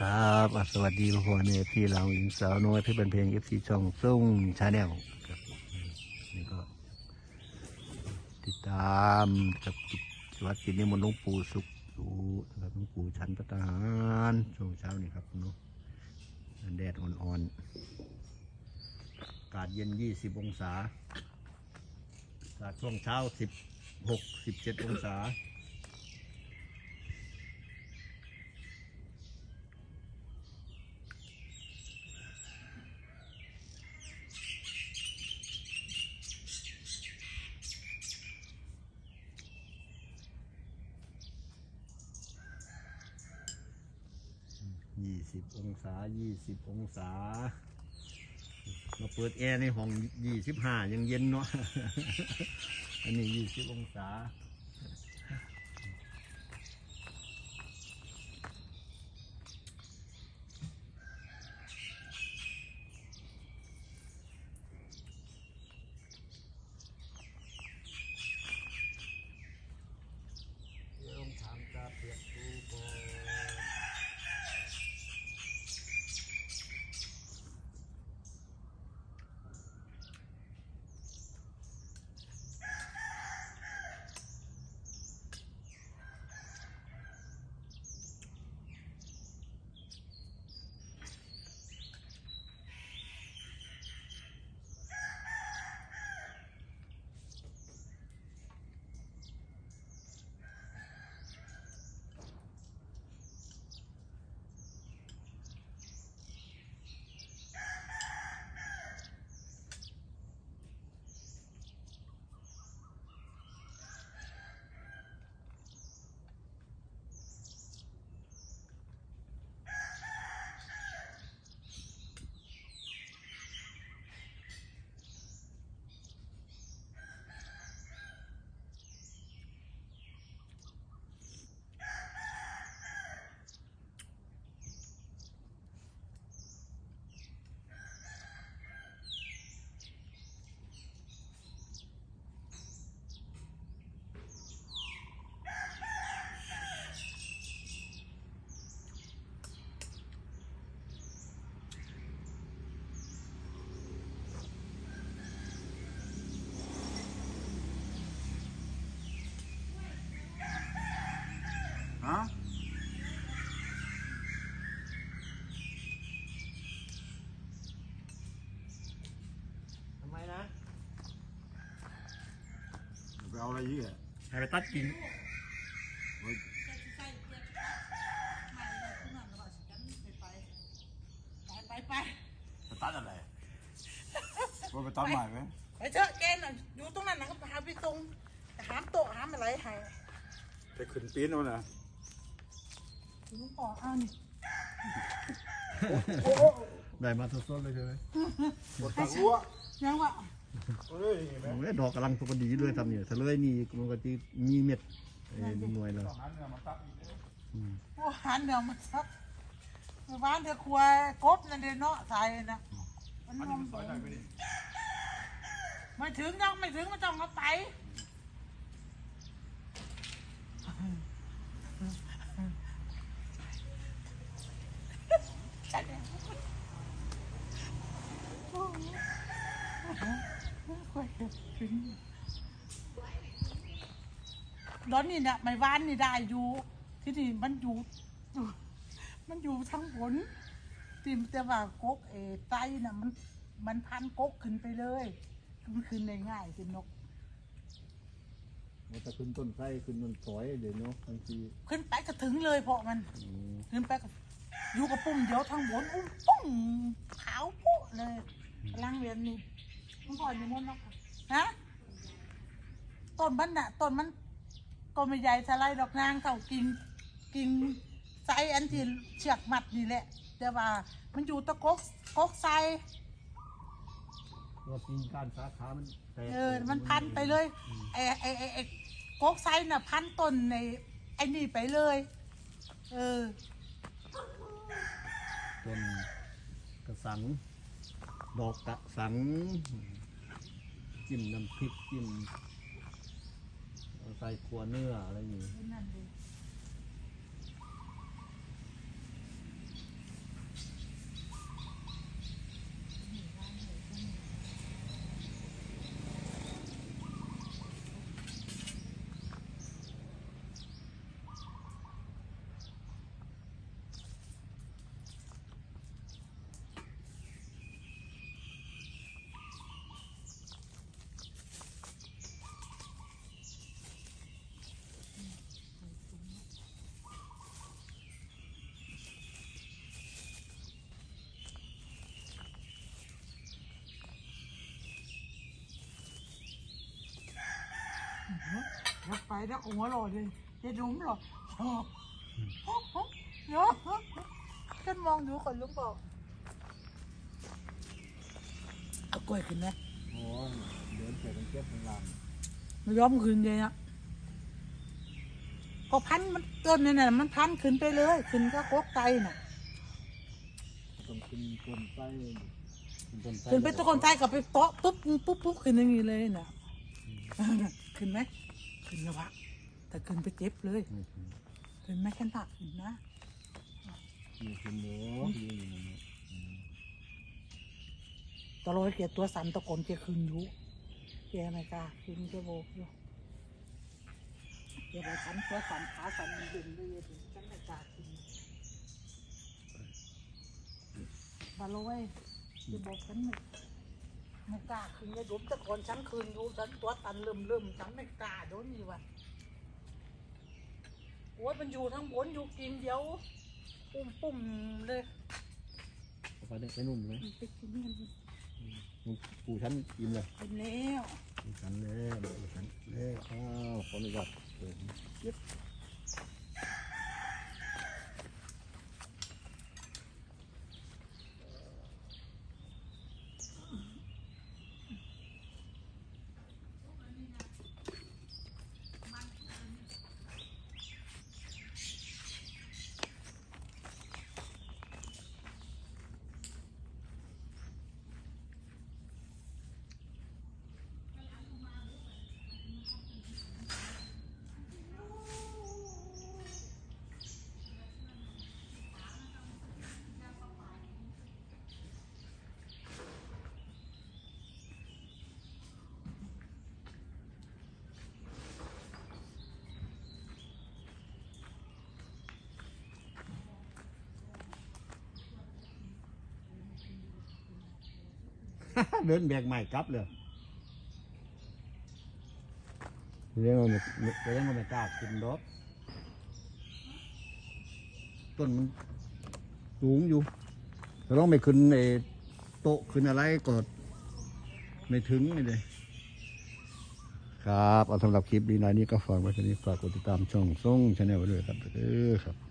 ครับสวัสดีพ่อพ่อเนี่พี่เราหญิงสาวน้อยที่เป็นเพลงเอฟซีช่องส่งชาแนลครับนี่ก็ ติดตามกับกิจวัตรกิจนิมนต์หลวงปู่สุขอยู่นะครับหลวงปู่ชันประทารช่วงเช้านี่ครับเนาะแดดอ่อนๆอากาศเย็น 20 องศาอากช่วงเช้า 16 17 องศา ยี่สิบองศายี่สิบองศา เราเปิดแอร์ในห้องยี่สิบห้ายังเย็นเนาะ อันนี้ยี่สิบองศา เอาอะไรยี่อะให้ไปตัดกิ่งไปไปไปตัดอะไรว่าไปตัดใหม่ไหมไปเถอะแกน่ะอยู่ตรงนั้นนะครับหาพี่ตรงหามโต๊ะหามอะไรให้ไปขึ้นปีนเอาน่ะลุงปอเอานี่ได้มาสดๆเลยใช่ไหมบดตะกั่วยังวะ เอ้ยเห็นไหมโอ้ยดอกกำลังปกติด้วยทำเนี่ยถ้าเลยนี่มันก็จะมีเม็ดเอ้ยหน่วยแล้วต้องหันเนี่ยมาตัดอีกเด้ออืมโอ้หันเดี๋ยวมันซักเมื่อวานเดี๋ยวครัวกบนั่นเดี๋ยวเนาะใส่นะมันอันนนี้มมันซอยได้ไหมนี่ไม่ถึงยังไม่ถึงมันต้องเอาไปฉันเนี่ยโอ้โหค่อยถึง ร้อนนี่เนี่ยไม่วานนี่ได้อยู่ ที่นี่มันอยู่อยู่มันอยู่ทั้งบนที่แต่ว่ากกเออไตน่ะมัน มันพันกกขึ้นไปเลยมันขึ้นได้ง่ายสินกมันจะขึ้นต้นไส้ขึ้นต้นสอยเดี๋ยวเนาะบางทีขึ้นไปก็ถึงเลยเพราะมันอืมขึ้นไปก็อยู่กับปุ่มเดียวทั้งบนอุ้มปุ้งขาวปุ๊เลยกำลังเรียนนี่ มันก่อนอยู่นั่นเนาะฮะต้นมันน่ะต้นมันต้นไม่ใหญ่สไลด์ดอกนางเท่ากิ่งกิ่งไซอันที่เชือกมัดนี่แหละ แต่ว่ามันอยู่ตะกกกกไซตัวปีนก้านสาขามันแตกเออมันพันไปเลยไอ้ไอ้ไอ้ไอ้กกไซน่ะพันต้นในไอ้นี่ไปเลย เออต้นกระสัง ดอกกระสัง จิ้มน้ำพริกจิ้มใส่ขัวเนื้ออะไรอย่างงี้นดิ แล้วหัวหล่อเลยเจะดุมหรอเนาะฉันมองดูคนลุงบอกเอากล้วยขึ้นไหมโอ้ยเดินเสร็จมันเก็บข้างหลังไม่ยอมขึ้นเลยนะก็พันมันต้นนี่น่ะมันพันขึ้นไปเลย ขึ้นก็โคกไตน่ะต้องขึ้นต้นไส้ต้นไส้ขึ้นไปตะโกนไตกับไปเตาะปุ๊บปุ๊บปุ๊บขึ้นอย่างนี้เลยน่ะ ขึ้นไหมขึ้นนะวะแต่ขึ้นไปเจ็บเลยขึ้นไหมขนาดขึ้นนะมีขึ้นเนื้อมีอยู่ในนี้ตลอดเกียตัวสันตะโกนเกียขึ้นอยู่เกียไม่กล้าขึ้นเกียโบกอยู่เกียไปสันตัวสันขาสันมันดึงเลยถึงฉันไม่กล้าขึ้นมาโลยเกียบอกฉันไม่ ไม่กล้าขึ้นเลยดุมตะโกนฉันคืนอยู่ฉันตัวตันเริ่มเริ่มฉันไม่กล้าโดนนี่วะโอ้ยมันอยู่ทั้งบนอยู่กินเดียวปุ่มปุ่มๆเลยเอาไปได้ไปนุ่มไหมไปกินนี่มันนุ่มปูชั้นอิ่มเลยเป็นแล้วปูชั้นแล้วปูชั้นแล้วอ้าวขออนุญาตเปิด เดินแบกใหม่กลับเลยเรื่องมันเรื่องมันไม่กล้ากินดอกต้นมันสูงอยู่แต่ต้องไม่ขึ้นไอ้โต๊ะขึ้นอะไรก็ไม่ถึงนี่เลยครับ เอาสำหรับคลิปดีนายนี้ก็ฝากไว้แค่นี้ฝากกดติดตามช่องส่งชาแนลไว้ด้วยครับเออครับ